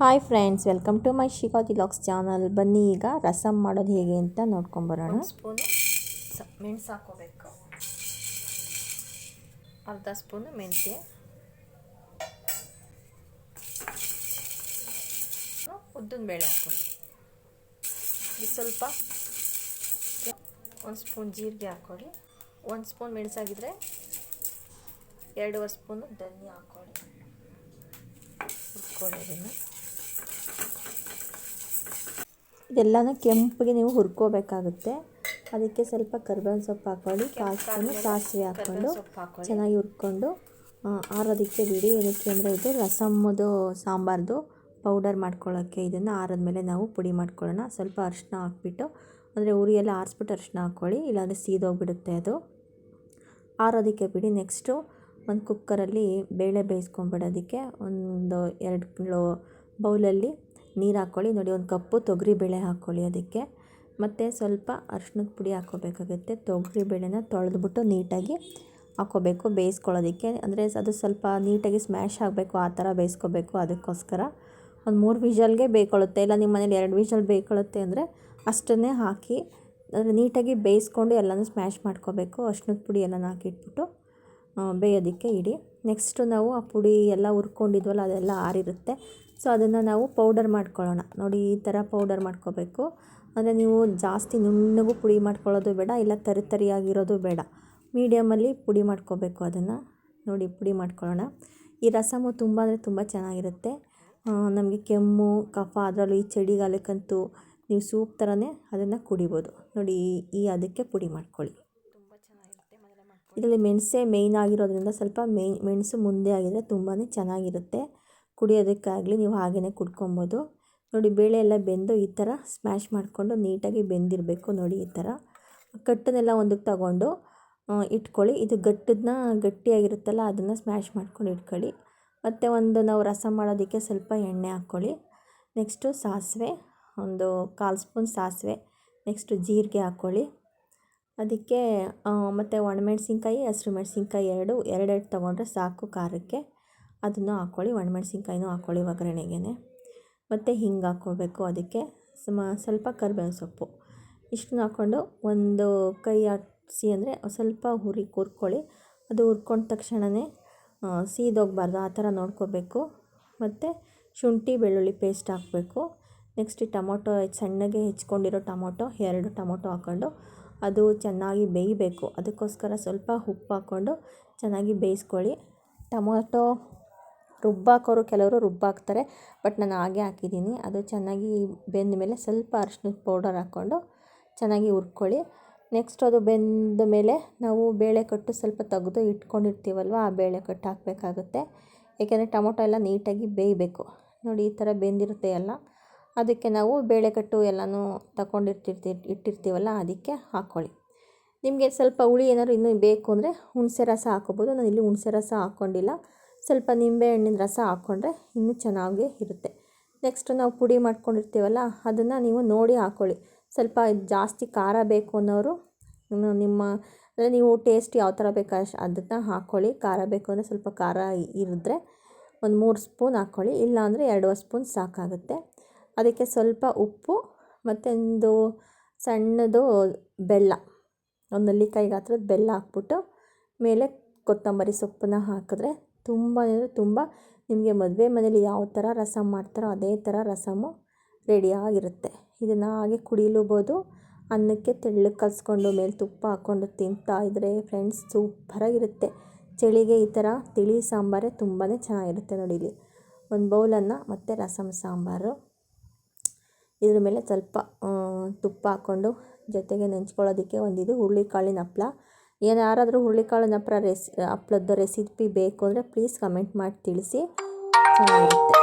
Hi friends, welcome to my Shikha ದಿಲಾಕ್ಸ್ channel. ಬನ್ನಿ ಈಗ ರಸಮ್ ಮಾಡೋದು ಹೇಗೆ ಅಂತ ನೋಡ್ಕೊಂಬರೋಣ ಸ್ಪೂನು ಮೆಣಸು ಹಾಕೋಬೇಕು. ಅರ್ಧ ಸ್ಪೂನು ಮೆಂತ್ಯ. ಉದ್ದಿನ ಬೇಳೆ ಹಾಕೊಳ್ಳಿ ಇದು ಸ್ವಲ್ಪ ಒಂದು ಸ್ಪೂನ್ ಜೀರಿಗೆ ಹಾಕೊಳ್ಳಿ. ಒಂದು ಸ್ಪೂನ್ ಮೆಣಸಾಗಿದ್ರೆ ಎರಡೂವರೆ ಸ್ಪೂನು ಧನಿಯಾ ಹಾಕೊಳ್ಳಿ. ಹುರ್ಕೊಳ್ಳಿ ಇದೆಲ್ಲನೂ ಕೆಂಪಿಗೆ ನೀವು ಹುರ್ಕೋಬೇಕಾಗುತ್ತೆ. ಅದಕ್ಕೆ ಸ್ವಲ್ಪ ಕರ್ಬೇವಿನ ಸೊಪ್ಪು ಹಾಕ್ಕೊಳ್ಳಿ. ಸ್ಪೂನು ಸಾಸಿವೆ ಹಾಕ್ಕೊಂಡು ಚೆನ್ನಾಗಿ ಹುರ್ಕೊಂಡು ಆರೋದಕ್ಕೆ ಬಿಡಿ. ಏನಕ್ಕೆ ಅಂದರೆ ಇದು ರಸಮ್ಮದು ಸಾಂಬಾರ್ದು. ಪೌಡರ್ ಮಾಡ್ಕೊಳ್ಳೋಕ್ಕೆ ಇದನ್ನು ಆರಿದ್ಮೇಲೆ ನಾವು ಪುಡಿ ಮಾಡ್ಕೊಳ್ಳೋಣ. ಸ್ವಲ್ಪ ಅರಿಶಿನ ಹಾಕ್ಬಿಟ್ಟು ಅಂದರೆ ಉರಿ ಎಲ್ಲ ಆರಿಸ್ಬಿಟ್ಟು ಅರಿಶಿನ ಹಾಕ್ಕೊಳ್ಳಿ. ಇಲ್ಲಾಂದರೆ ಸೀದೋಗ್ಬಿಡುತ್ತೆ ಅದು. ಆರೋದಕ್ಕೆ ಬಿಡಿ. ನೆಕ್ಸ್ಟು ಒಂದು ಕುಕ್ಕರಲ್ಲಿ ಬೇಳೆ ಬೇಯಿಸ್ಕೊಂಬಿಡೋದಕ್ಕೆ ಒಂದು ಎರಡು ಕಿಲೋ ಬೌಲಲ್ಲಿ ನೀರು ಹಾಕ್ಕೊಳ್ಳಿ ನೋಡಿ ಒಂದು ಕಪ್ಪು ತೊಗರಿ ಬೇಳೆ ಹಾಕ್ಕೊಳ್ಳಿ ಅದಕ್ಕೆ. ಮತ್ತು ಸ್ವಲ್ಪ ಅರ್ಶಿನದ ಪುಡಿ ಹಾಕ್ಕೋಬೇಕಾಗುತ್ತೆ. ತೊಗರಿ ಬೇಳೆನ ತೊಳೆದ್ಬಿಟ್ಟು ನೀಟಾಗಿ ಹಾಕ್ಕೋಬೇಕು, ಬೇಯಿಸ್ಕೊಳ್ಳೋದಕ್ಕೆ. ಅಂದರೆ ಅದು ಸ್ವಲ್ಪ ನೀಟಾಗಿ ಸ್ಮ್ಯಾಶ್ ಆಗಬೇಕು, ಆ ಥರ ಬೇಯಿಸ್ಕೋಬೇಕು ಅದಕ್ಕೋಸ್ಕರ. ಒಂದು ಮೂರು ವಿಷಲ್ಗೆ ಬೇಯ್ಕೊಳ್ಳುತ್ತೆ, ಇಲ್ಲ ನಿಮ್ಮ ಮನೇಲಿ ಎರಡು ವಿಷಲ್ ಬೇಯ್ಕೊಳ್ಳುತ್ತೆ ಅಂದರೆ ಅಷ್ಟನ್ನೇ ಹಾಕಿ, ಅಂದರೆ ನೀಟಾಗಿ ಬೇಯಿಸ್ಕೊಂಡು ಎಲ್ಲನೂ ಸ್ಮ್ಯಾಶ್ ಮಾಡ್ಕೋಬೇಕು. ಅರ್ಶಿನದ ಪುಡಿ ಎಲ್ಲನೂ ಹಾಕಿಟ್ಬಿಟ್ಟು ಬೇಯೋದಕ್ಕೆ ಇಡಿ. ನೆಕ್ಸ್ಟು ನಾವು ಆ ಪುಡಿ ಎಲ್ಲ ಹುರ್ಕೊಂಡಿದ್ವಲ್ಲ ಅದೆಲ್ಲ ಆರಿರುತ್ತೆ. ಸೊ ಅದನ್ನು ನಾವು ಪೌಡರ್ ಮಾಡ್ಕೊಳ್ಳೋಣ. ನೋಡಿ, ಈ ಥರ ಪೌಡರ್ ಮಾಡ್ಕೋಬೇಕು. ಅಂದರೆ ನೀವು ಜಾಸ್ತಿ ನುಣ್ಣಗೂ ಪುಡಿ ಮಾಡ್ಕೊಳ್ಳೋದು ಬೇಡ, ಇಲ್ಲ ತರಿ ತರಿಯಾಗಿರೋದು ಬೇಡ. ಮೀಡಿಯಮಲ್ಲಿ ಪುಡಿ ಮಾಡ್ಕೋಬೇಕು ಅದನ್ನು. ನೋಡಿ, ಪುಡಿ ಮಾಡ್ಕೊಳ್ಳೋಣ. ಈ ರಸಮು ತುಂಬ ಅಂದರೆ ತುಂಬ ಚೆನ್ನಾಗಿರುತ್ತೆ. ನಮಗೆ ಕೆಮ್ಮು, ಕಫ, ಅದರಲ್ಲೂ ಈ ಚಳಿಗಾಲಕ್ಕಂತೂ ನೀವು ಸೂಪ್ ಥರನೇ ಅದನ್ನು ಕುಡಿಬೋದು. ನೋಡಿ, ಈ- ಅದಕ್ಕೆ ಪುಡಿ ಮಾಡ್ಕೊಳ್ಳಿ. ಇದರಲ್ಲಿ ಮೆಣಸೇ ಮೇಯ್ನ್ ಆಗಿರೋದ್ರಿಂದ ಸ್ವಲ್ಪ ಮೆಣಸು ಮುಂದೆ ಆಗಿದ್ರೆ ತುಂಬಾ ಚೆನ್ನಾಗಿರುತ್ತೆ. ಕುಡಿಯೋದಕ್ಕಾಗಲಿ ನೀವು ಹಾಗೆಯೇ ಕುಡ್ಕೊಬೋದು. ನೋಡಿ ಬೇಳೆ ಎಲ್ಲ ಬೆಂದು ಈ ಥರ ಸ್ಮ್ಯಾಶ್ ಮಾಡಿಕೊಂಡು ನೀಟಾಗಿ ಬೆಂದಿರಬೇಕು ನೋಡಿ ಈ ಥರ. ಕಟ್ಟನ್ನೆಲ್ಲ ಒಂದಕ್ಕೆ ತಗೊಂಡು ಇಟ್ಕೊಳ್ಳಿ. ಇದು ಗಟ್ಟದನ್ನ ಗಟ್ಟಿಯಾಗಿರುತ್ತಲ್ಲ ಅದನ್ನು ಸ್ಮ್ಯಾಶ್ ಮಾಡ್ಕೊಂಡು ಇಟ್ಕೊಳ್ಳಿ. ಮತ್ತು ಒಂದು ನಾವು ರಸ ಮಾಡೋದಕ್ಕೆ ಸ್ವಲ್ಪ ಎಣ್ಣೆ ಹಾಕ್ಕೊಳ್ಳಿ. ನೆಕ್ಸ್ಟು ಸಾಸಿವೆ, ಒಂದು ಕಾಲು ಸ್ಪೂನ್ ಸಾಸಿವೆ. ನೆಕ್ಸ್ಟು ಜೀರಿಗೆ ಹಾಕ್ಕೊಳ್ಳಿ. ಅದಕ್ಕೆ ಮತ್ತು ಒಣಮೆಣ್ಸಿನ್ಕಾಯಿ ಹಸಿರು ಮೆಣಸಿನ್ಕಾಯಿ ಎರಡು, ಎರಡೆರಡು ತೊಗೊಂಡ್ರೆ ಸಾಕು ಖಾರಕ್ಕೆ. ಅದನ್ನು ಹಾಕ್ಕೊಳ್ಳಿ, ಒಣಮೆಣ್ಸಿನ್ಕಾಯಿನೂ ಹಾಕ್ಕೊಳ್ಳಿ ಒಗ್ಗರಣೆಗೆ ಮತ್ತು ಹಿಂಗೆ ಹಾಕ್ಕೊಳ್ಬೇಕು ಅದಕ್ಕೆ. ಸಮ, ಸ್ವಲ್ಪ ಕರ್ಬೇವು ಸೊಪ್ಪು. ಇಷ್ಟನ್ನ ಹಾಕ್ಕೊಂಡು ಒಂದು ಕೈ ಆಡಿಸಿ ಅಂದರೆ ಸ್ವಲ್ಪ ಹುರಿ ಹುರ್ಕೊಳ್ಳಿ. ಅದು ಹುರ್ಕೊಂಡ ತಕ್ಷಣವೇ ಸೀದೋಗಬಾರ್ದು. ಆ ಥರ ನೋಡ್ಕೋಬೇಕು. ಮತ್ತು ಶುಂಠಿ, ಬೆಳ್ಳುಳ್ಳಿ ಪೇಸ್ಟ್ ಹಾಕಬೇಕು. ನೆಕ್ಸ್ಟ್ ಟೊಮೊಟೊ, ಸಣ್ಣಗೆ ಹೆಚ್ಕೊಂಡಿರೋ ಟೊಮೊಟೊ, ಎರಡು ಟೊಮೊಟೊ ಹಾಕ್ಕೊಂಡು ಅದು ಚೆನ್ನಾಗಿ ಬೇಯಬೇಕು. ಅದಕ್ಕೋಸ್ಕರ ಸ್ವಲ್ಪ ಉಪ್ಪು ಹಾಕ್ಕೊಂಡು ಚೆನ್ನಾಗಿ ಬೇಯಿಸ್ಕೊಳ್ಳಿ. ಟೊಮೊಟೊ ರುಬ್ಬಾಕೋರು ಕೆಲವರು ರುಬ್ಬಾಕ್ತಾರೆ. ಬಟ್ ನಾನು ಹಾಗೆ ಹಾಕಿದ್ದೀನಿ. ಅದು ಚೆನ್ನಾಗಿ ಬೆಂದ ಮೇಲೆ ಸ್ವಲ್ಪ ಅರ್ಶಿನದ ಪೌಡರ್ ಹಾಕ್ಕೊಂಡು ಚೆನ್ನಾಗಿ ಹುರ್ಕೊಳ್ಳಿ. ನೆಕ್ಸ್ಟ್ ಅದು ಬೆಂದ ಮೇಲೆ ನಾವು ಬೇಳೆ ಕಟ್ಟು ಸ್ವಲ್ಪ ತೆಗೆದು ಇಟ್ಕೊಂಡಿರ್ತೀವಲ್ವ, ಆ ಬೇಳೆ ಕಟ್ಟು ಹಾಕಬೇಕಾಗುತ್ತೆ. ಏಕೆಂದರೆ ಟೊಮೊಟೊ ಎಲ್ಲ ನೀಟಾಗಿ ಬೇಯಬೇಕು. ನೋಡಿ, ಈ ಥರ ಬೆಂದಿರುತ್ತೆ ಎಲ್ಲ. ಅದಕ್ಕೆ ನಾವು ಬೇಳೆಕಟ್ಟು ಎಲ್ಲನೂ ತಗೊಂಡಿರ್ತಿರ್ತಿ, ಇಟ್ಟಿರ್ತೀವಲ್ಲ, ಅದಕ್ಕೆ ಹಾಕ್ಕೊಳ್ಳಿ ನಿಮಗೆ ಸ್ವಲ್ಪ ಹುಳಿ ಏನಾದ್ರು ಇನ್ನೂ ಬೇಕು ಅಂದರೆ ಹುಣಸೆ ರಸ ಹಾಕೋಬೋದು ನಾನು ಇಲ್ಲಿ ಹುಣಸೆ ರಸ ಹಾಕ್ಕೊಂಡಿಲ್ಲ. ಸ್ವಲ್ಪ ನಿಂಬೆ ಹಣ್ಣಿನ ರಸ ಹಾಕ್ಕೊಂಡ್ರೆ ಇನ್ನೂ ಚೆನ್ನಾಗಿ ಇರುತ್ತೆ. ನೆಕ್ಸ್ಟ್ ನಾವು ಪುಡಿ ಮಾಡ್ಕೊಂಡಿರ್ತೀವಲ್ಲ, ಅದನ್ನು ನೀವು ನೋಡಿ ಹಾಕ್ಕೊಳ್ಳಿ ಸ್ವಲ್ಪ ಜಾಸ್ತಿ ಖಾರ ಬೇಕು ಅನ್ನೋರು ನಿಮ್ಮ, ಅಂದರೆ ನೀವು ಟೇಸ್ಟ್ ಯಾವ ಥರ ಬೇಕು ಅಷ್ಟು ಅದನ್ನು ಹಾಕ್ಕೊಳ್ಳಿ ಖಾರ ಬೇಕು ಅಂದರೆ ಸ್ವಲ್ಪ ಖಾರ ಇರಿದ್ರೆ ಒಂದು ಮೂರು ಸ್ಪೂನ್ ಹಾಕ್ಕೊಳ್ಳಿ ಇಲ್ಲಾಂದರೆ ಎರಡೂವರೆ ಸ್ಪೂನ್ ಸಾಕಾಗುತ್ತೆ. ಅದಕ್ಕೆ ಸ್ವಲ್ಪ ಉಪ್ಪು ಮತ್ತು ಒಂದು ಸಣ್ಣದು ಬೆಲ್ಲ, ಒಂದು ನೆಲ್ಲಿಕಾಯಿ ಬೆಲ್ಲ ಹಾಕ್ಬಿಟ್ಟು ಮೇಲೆ ಕೊತ್ತಂಬರಿ ಸೊಪ್ಪನ್ನ ಹಾಕಿದ್ರೆ ತುಂಬ ಅಂದರೆ ತುಂಬ ನಿಮಗೆ ಮದುವೆ ಮನೇಲಿ ಯಾವ ಥರ ರಸಮ್ ಮಾಡ್ತಾರೋ ಅದೇ ಥರ ರಸಮು ರೆಡಿಯಾಗಿರುತ್ತೆ. ಇದನ್ನು ಹಾಗೆ ಕುಡಿಲೂಬೋದು. ಅನ್ನಕ್ಕೆ ತೆಳ್ಳಗೆ ಕಲಸ್ಕೊಂಡು ಮೇಲೆ ತುಪ್ಪ ಹಾಕ್ಕೊಂಡು ತಿಂತಾ ಇದ್ದರೆ ಫ್ರೆಂಡ್ಸ್ ಸೂಪರಾಗಿರುತ್ತೆ ಚಳಿಗೆ ಈ ಥರ ತಿಳಿ ಸಾಂಬಾರೇ ತುಂಬಾ ಚೆನ್ನಾಗಿರುತ್ತೆ ನೋಡಿ ಇಲ್ಲಿ. ಒಂದು ಬೌಲನ್ನು ಮತ್ತು ರಸಮ್ ಸಾಂಬಾರು. ಇದ್ರ ಮೇಲೆ ಸ್ವಲ್ಪ ತುಪ್ಪ ಹಾಕ್ಕೊಂಡು ಜೊತೆಗೆ ನೆಂಚ್ಕೊಳ್ಳೋದಕ್ಕೆ ಒಂದಿದು ಹುರುಳಿಕಾಳಿನ ಹಪ್ಳ. ಏನು ಯಾರಾದರೂ ಹುರುಳಿಕಾಳಿನ ಹಪ್ಪಳ ರೆಸ್ ಹಪ್ಪಳದ ರೆಸಿಪಿ ಬೇಕು ಅಂದರೆ ಪ್ಲೀಸ್ ಕಮೆಂಟ್ ಮಾಡಿ ತಿಳಿಸಿ. ಚೆನ್ನಾಗಿರುತ್ತೆ.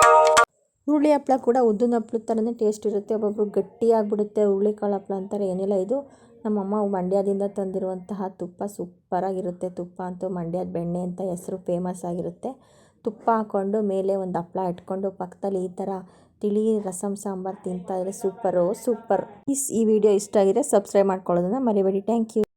ಹುರುಳಿ ಹಪ್ಪಳ ಕೂಡ ಉದ್ದಿನ ಹಪ್ಳದ ಥರನೇ ಟೇಸ್ಟ್ ಇರುತ್ತೆ. ಒಬ್ಬೊಬ್ರು ಗಟ್ಟಿಯಾಗಿಬಿಡುತ್ತೆ ಹುರುಳಿಕಾಳು ಹಪ್ಪಳ ಅಂತಾರೆ. ಏನಿಲ್ಲ, ಇದು ನಮ್ಮಮ್ಮ ಮಂಡ್ಯದಿಂದ ತಂದಿರುವಂತಹ ತುಪ್ಪ. ಸೂಪರಾಗಿರುತ್ತೆ ತುಪ್ಪ ಅಂತೂ. ಮಂಡ್ಯದ ಬೆಣ್ಣೆ ಅಂತ ಹೆಸರು ಫೇಮಸ್ ಆಗಿರುತ್ತೆ. ತುಪ್ಪ ಹಾಕ್ಕೊಂಡು ಮೇಲೆ ಒಂದು ಹಪ್ಪಳ ಇಟ್ಕೊಂಡು ಪಕ್ಕದಲ್ಲಿ ಈ ಥರ ತಿಳಿ ರಸಂ ಸಾಂಬಾರು ತಿಂತಾ ಇದ್ರೆ ಸೂಪರು, ಸೂಪರ್. ಈ ವಿಡಿಯೋ ಇಷ್ಟ ಆಗಿದೆ ಸಬ್ಸ್ಕ್ರೈಬ್ ಮಾಡ್ಕೊಳ್ಳೋದನ್ನು ಮರಿಬೇಡಿ. Thank you